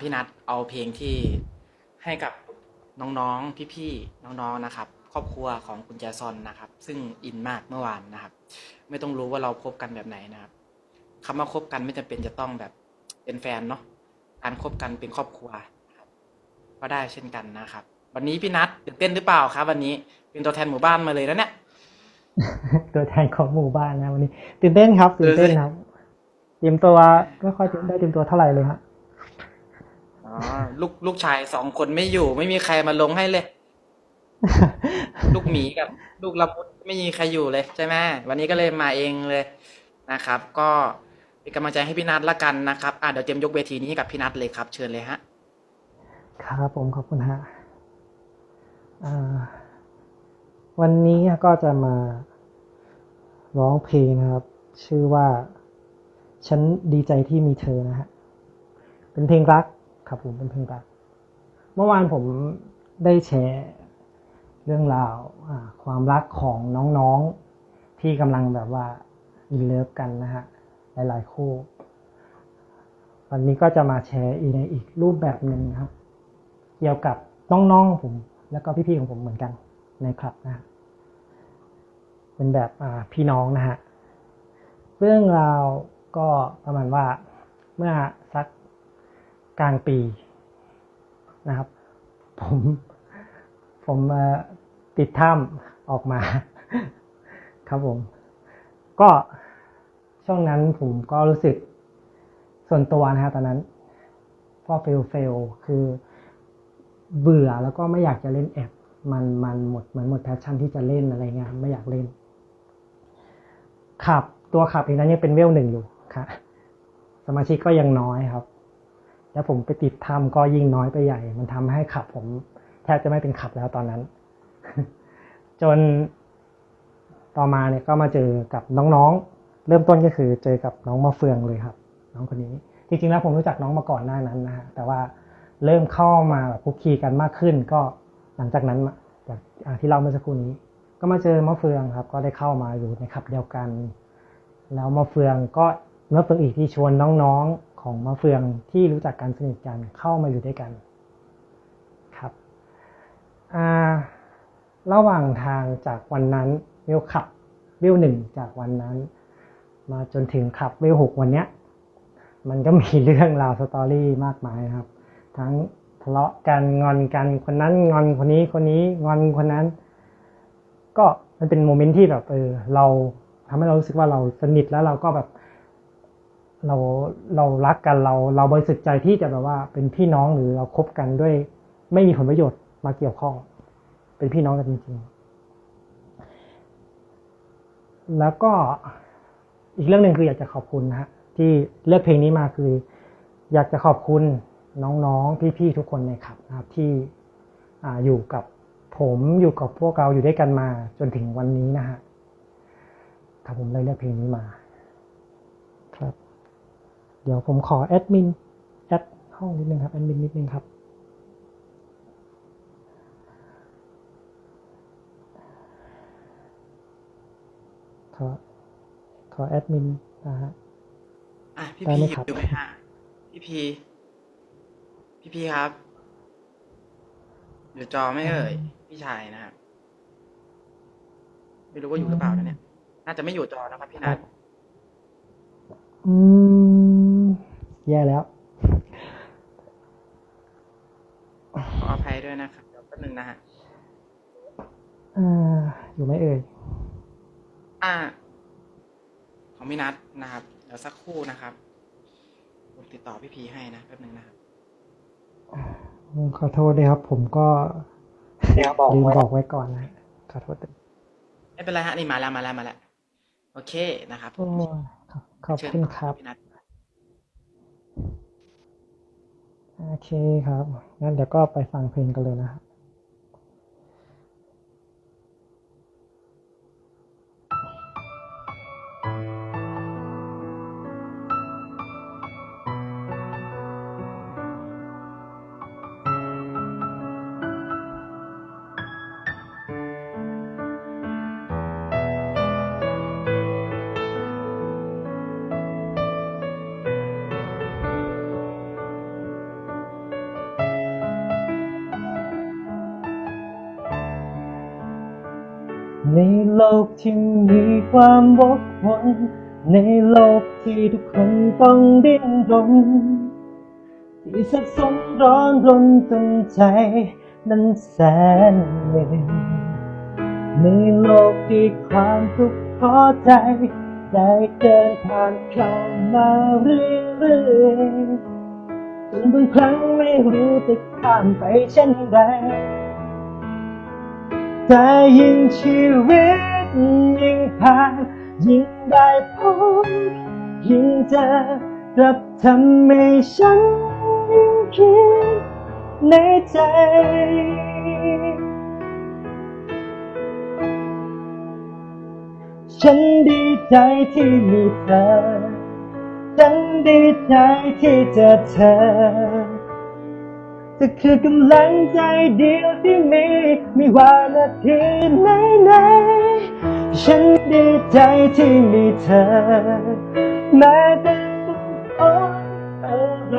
พี่นัทเอาเพลงที่ให้กับน้องๆ พี่ๆ น้องๆ นะครับ ครอบครัวของคุณแจซอนนะครับ ซึ่งอินมากเมื่อวานนะครับ ไม่ต้องรู้ว่าเราคบกันแบบไหนนะครับคำว่าคบกันไม่จำเป็นจะต้องแบบเป็นแฟนเนาะ การคบกันเป็นครอบครัวนะครับก็ได้เช่นกันนะครับ วันนี้พี่นัทตื่นเต้นหรือเปล่าครับ วันนี้เป็นตัวแทนหมู่บ้านมาเลยแล้วเนี่ยตัวแทนของหมู่บ้านนะวันนี้ตื่นเต้นครับตื่นเต้นครับเตรียมตัวไม่ค่อยได้เตรียมตัวเท่าไหร่เลยฮะ อ๋อลูกลูกชายสองคนไม่อยู่ ไม่มีใครมาลงให้เลย ลูกหมีกับ ลูกละมุดไม่มีใครอยู่เลยใช่ไหมวันนี้ก็เลยมาเองเลยนะครับ ก็เป็นกำลังใจให้พี่นัทละกันนะครับอะเดี๋ยวเตรียมยกเวทีนี้ให้กับพี่นัทเลยครับ เชิญเลยฮะ ครับผมขอบคุณฮะอ่าวันนี้ก็จะมาร้องเพลงนะครับ ชื่อว่า ฉันดีใจที่มีเธอนะฮะเป็นเพลงรัก ครับผมเป็นเพลงรัก เมื่อวานผมได้แชร์เรื่องราวความรักของน้องๆ ที่กำลังแบบว่าอินเลิฟกันนะฮะหลายๆคู่ วันนี้ก็จะมาแชร์อีกในอีกรูปแบบหนึ่งครับ เกี่ยวกับน้องๆผม แล้วก็พี่ๆของผมเหมือนกันในคลับนะฮะเป็นแบบพี่น้องนะฮะเรื่องราวก็ประมาณว่าเมื่อสัก กลางปีนะครับ ผมผมติดถ้ำออกมา ครับผม ก็ช่วงนั้นผมก็รู้สึกส่วนตัวนะฮะตอนนั้น ก็เฟลเฟลคือเบื่อแล้วก็ไม่อยากจะเล่นแอปมันมันหมดเหมือนหมดแพชชั่นที่จะเล่นอะไรเงี้ยไม่อยากเล่น ขับตัวขับเองนั้นยังเป็นเวลหนึ่งอยู่ค่ะ สมาชิกก็ยังน้อยครับ แล้วผมไปติดทำก็ยิ่งน้อยไปใหญ่ มันทำให้ขับผมแทบจะไม่เป็นขับแล้วตอนนั้น จนต่อมาเนี่ยก็มาเจอกับน้องๆ เริ่มต้นก็คือเจอกับน้องมะเฟืองเลยครับ น้องคนนี้ จริงๆแล้วผมรู้จักน้องมาก่อนหน้านั้นนะฮะแต่ว่าเริ่มเข้ามาแบบคุกคีกันมากขึ้น ก็หลังจากนั้นจากที่เล่าเมื่อสักครู่นี้ ก็มาเจอมะเฟืองครับ ก็ได้เข้ามาอยู่ในขับเดียวกัน แล้วมะเฟืองก็มะเฟืองอีกที่ชวนน้องๆ ของมะเฟืองที่รู้จักกันสนิทกันเข้ามาอยู่ด้วยกันครับระหว่างทางจากวันนั้นเวขับเวหนึ่งจากวันนั้น มาจนถึงขับเวหกวันเนี้ยมันก็มีเรื่องราวสตอรี่มากมายครับ ทั้งทะเลาะกันงอนกันคนนั้นงอนคนนี้คนนี้งอนคนนั้น ก็มันเป็นโมเมนต์ที่แบบเออเราทำให้เรารู้สึกว่าเราสนิทแล้วเราก็แบบ เราเรารักกันเราเราบริสุทธิ์ใจที่จะแบบว่า เป็นพี่น้องหรือเราคบกันด้วย ไม่มีผลประโยชน์มาเกี่ยวข้อง เป็นพี่น้องกันจริงๆ แล้วก็อีกเรื่องหนึ่งคืออยากจะขอบคุณนะฮะที่เลือกเพลงนี้มาคือ อยากจะขอบคุณน้องๆ พี่ๆ ทุกคนในขับนะครับที่ออยู่กับผมอยู่กับพวกเราอยู่ด้วยกันมาจนถึงวันนี้นะฮะครับผมเลยเลือกเพลงนี้มา เดี๋ยวผมขอแอดมินแอดห้องนิดนึงครับแอดมินนิดนึงครับ ขอขอแอดมินนะฮะ อะพี่ได้พีไหมครับ อยู่ไหมฮะพี่พีพี่พีครับ อยู่จอไม่เอ่ยพี่ชายนะครับไม่รู้ว่าอยู่หรือเปล่านะเนี่ย น่าจะไม่อยู่จอนะครับพี่นัทอืม แย่แล้วขออภัยด้วยนะครับเดี๋ยวแป๊บนึงนะฮะ อ่าอยู่ไหมเอ่ย อ่า ของพี่นัทนะครับ เดี๋ยวสักครู่นะครับ ผมติดต่อพี่พีให้นะแป๊บนึงนะครับ ขอโทษด้วยครับ ผมก็ลืมบอกไว้ก่อนนะขอโทษด้วยไม่เป็นไรฮะนี่มาแล้วมาแล้วมาแล้ว โอเคนะครับผโอ้มขอบขอบคุณครับพี่นัท โอ เคครับ งั้นเดี๋ยวก็ไปฟังเพลงกันเลยนะครับ ในโลกที่มีความวกวนในโลกที่ทุกคนต้องดิ้นรนที่สับสนร้อนรนจนใจนั้นแสนเหนื่อยในโลกที่ความทุกข์ท้อใจได้เดินผ่านเข้ามาเรื่อยๆจนบางครั้งไม่รู้จะข้ามไปเช่นไร แต่ยิ่งชีวิตยิ่งผ่านยิ่งได้พบยิ่งเจอกลับทำให้ฉันยิ่งคิดในใจ ฉันดีใจที่มีเธอ ฉันดีใจที่เจอเธอ เธอคือกำลังใจเดียวที่มีไม่ว่านาทีไหนไหนๆฉันดีใจที่มีเธอ แม้จะต้องทนอะไร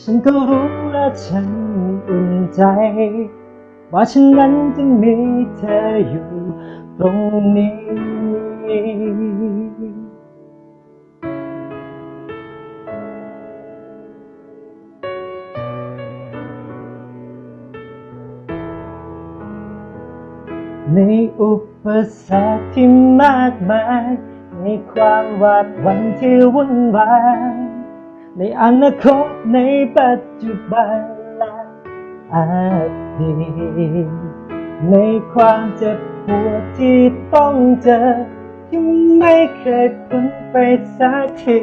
ฉันก็รู้และฉันอุ่นใจ ว่าฉันนั้นจะมีเธออยู่ตรงนี้ ในอุปสรรคที่มากมาย ในความหวาดหวั่นที่วุ่นวาย ในอนาคตในปัจจุบันและอดีตในความเจ็บปวดที่ต้องเจอที่ไม่เคยพ้นไปสักที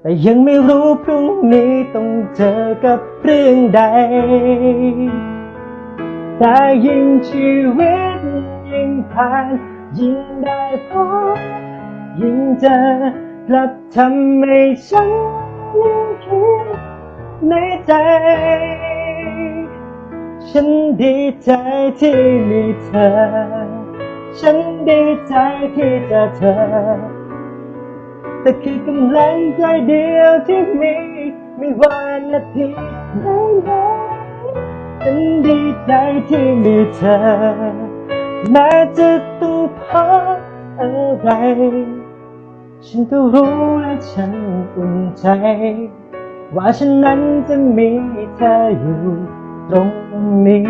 แต่ยังไม่รู้พรุ่งนี้ต้องเจอกับเรื่องใด แต่ยิ่งชีวิตยิ่งผ่านยิ่งได้พบยิ่งเจอกลับทำให้ฉันยิ่งคิดในใจ ฉันดีใจที่มีเธอ ฉันดีใจที่เจอเธอ แต่คือกำลังใจเดียวที่มี ไม่ว่านาทีไหนไหน ฉันดีใจที่มีเธอ แม้จะต้องพบอะไร ฉันก็รู้และฉันอุ่นใจ ว่าฉันนั้นจะมีเธออยู่ตรงนี้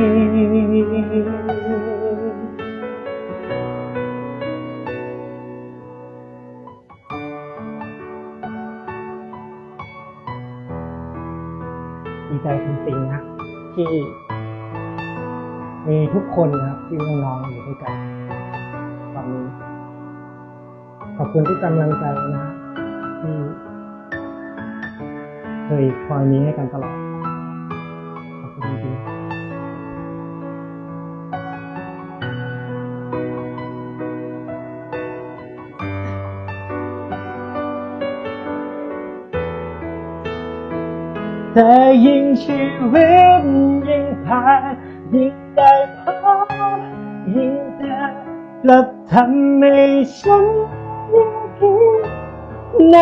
ดีใจจริงๆนะที่ มีทุกคนนะครับที่น้องๆอยู่ด้วยกันตอนนี้ขอบคุณทุกกำลังใจนะที่เคยคอยมีให้กันตลอดขอบคุณจริงๆแต่ยิ่งชีวิตยิ่งผ่านยิ่ง กลับทำให้ฉันยิ่งคิดใน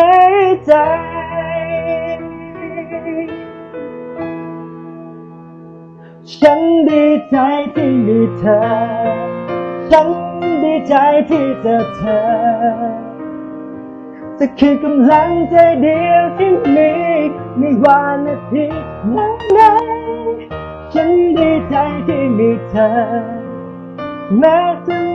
ใจ ฉันดีใจที่มีเธอ ฉันดีใจที่เจอเธอจะคือกำลังใจเดียวที่มีไม่ว่านาทีไหนไหนฉันดีใจที่มีเธอแม้จะ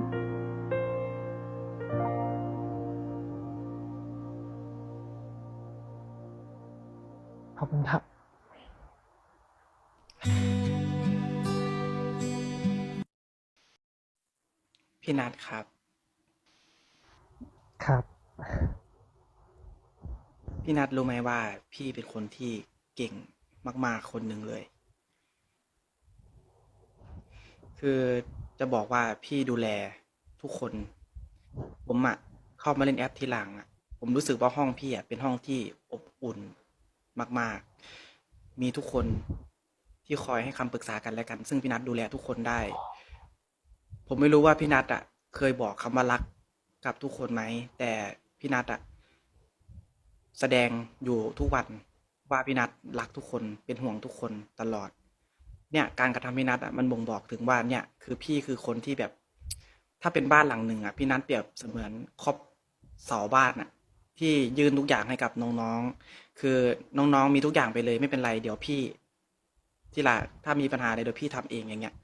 ขอบคุณครับพี่นัทครับ ครับ พี่นัทรู้ไหมว่า พี่เป็นคนที่เก่งมาก ๆ คนหนึ่งเลย คือจะบอกว่าพี่ดูแลทุกคน ผมอะเข้ามาเล่นแอปทีหลังอะผมรู้สึกว่าห้องพี่อะเป็นห้องที่อบอุ่น มาก ๆ มีทุกคนที่คอยให้คำปรึกษากันและกัน ซึ่งพี่นัทดูแลทุกคนได้ ผมไม่รู้ว่าพี่นัทอะเคยบอกคำว่ารักกับทุกคนไหม แต่พี่นัทอะแสดงอยู่ทุกวันว่าพี่นัทรักทุกคนเป็นห่วงทุกคนตลอด เนี่ย การกระทำพี่นัทอะมันบ่งบอกถึงว่าเนี่ยคือพี่คือคนที่แบบ ถ้าเป็นบ้านหลังหนึ่งอะพี่นัทเปรียบเสมือนครอบเสาบ้านอะ ที่ยืนทุกอย่างให้กับน้องๆ คือน้องๆ มีทุกอย่างไปเลยไม่เป็นไร เดี๋ยวพี่ ที่ละถ้ามีปัญหาอะไรเดี๋ยวพี่ทำเองอย่างเงี้ย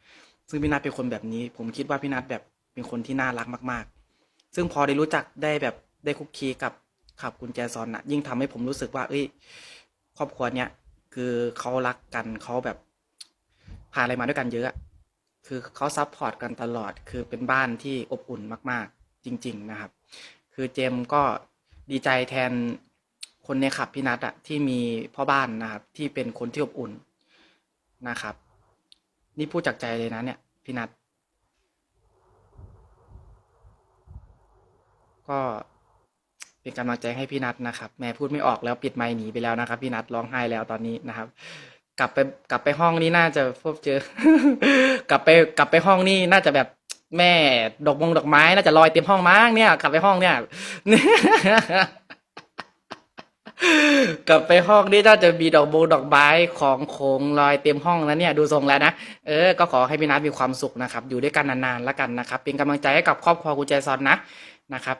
ซึ่งพี่นัทเป็นคนแบบนี้ ผมคิดว่าพี่นัทแบบเป็นคนที่น่ารักมาก ๆ ซึ่งพอได้รู้จักได้แบบได้คุกคีกับขับกุญแจซอนอะยิ่งทำให้ผมรู้สึกว่า เอ้ย ครอบครัวเนี้ยคือเขารักกันเขาแบบผ่านอะไรมาด้วยกันเยอะ คือเขาซัพพอร์ตกันตลอด คือเป็นบ้านที่อบอุ่นมาก ๆ จริง ๆ นะครับ คือเจมก็ ดีใจแทนคนในขับพี่นัทอะที่มีพ่อบ้านนะครับที่เป็นคนที่อบอุ่นนะครับ นี่พูดจากใจเลยนะเนี่ยพี่นัทก็เป็นกำลังใจให้พี่นัทนะครับ แม่พูดไม่ออกแล้วปิดไมค์หนีไปแล้วนะครับพี่นัทร้องไห้แล้วตอนนี้นะครับ กลับไปกลับไปห้องนี่น่าจะพบเจอ กลับไปกลับไปห้องนี่น่าจะแบบ แม่ดอกมงดอกไม้น่าจะลอยเต็มห้องมั้งเนี่ยกลับไปห้องเนี่ยกลับไปห้องนี่น่าจะมีดอกบงดอกไม้ของโขงลอยเต็มห้องแล้วเนี่ยดูทรงแล้วนะเออก็ขอให้พี่นัทมีความสุขนะครับ อยู่ด้วยกันนานๆแล้วกันนะครับ เป็นกำลังใจให้กับครอบครัวกุญแจซอนนะนะครับ